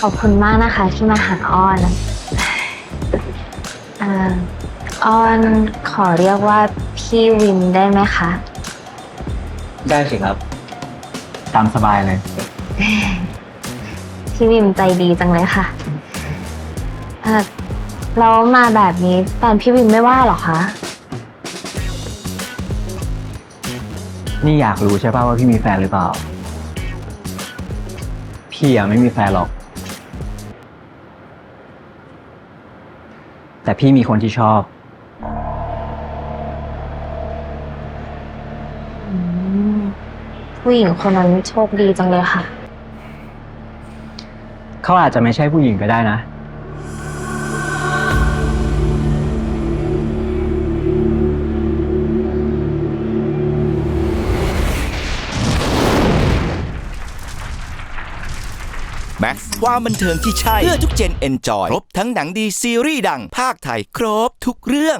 ขอบคุณมากนะคะที่มาหาอ้อนเอ่ออ้อนขอเรียกว่าพี่วินได้ไหมคะ ได้สิครับ ตามสบายเลย พี่วินใจดีจังเลยค่ะเอ่อแล้วมาแบบนี้แฟนพี่วินไม่ว่าหรอคะ นี่อยากรู้ใช่ป่ะว่าพี่มีแฟนหรือเปล่า พี่อะไม่มีแฟนหรอก แต่พี่มีคนที่ชอบอืมผู้หญิงคนนั้นโชคดีจังเลยค่ะ เขาอาจจะไม่ใช่ผู้หญิงก็ได้นะ Max ความบันเทิงที่ใช่ เพื่อทุกเจนเอนจอย ครบทั้งหนังดีซีรีส์ดัง ภาคไทย ครบทุกเรื่อง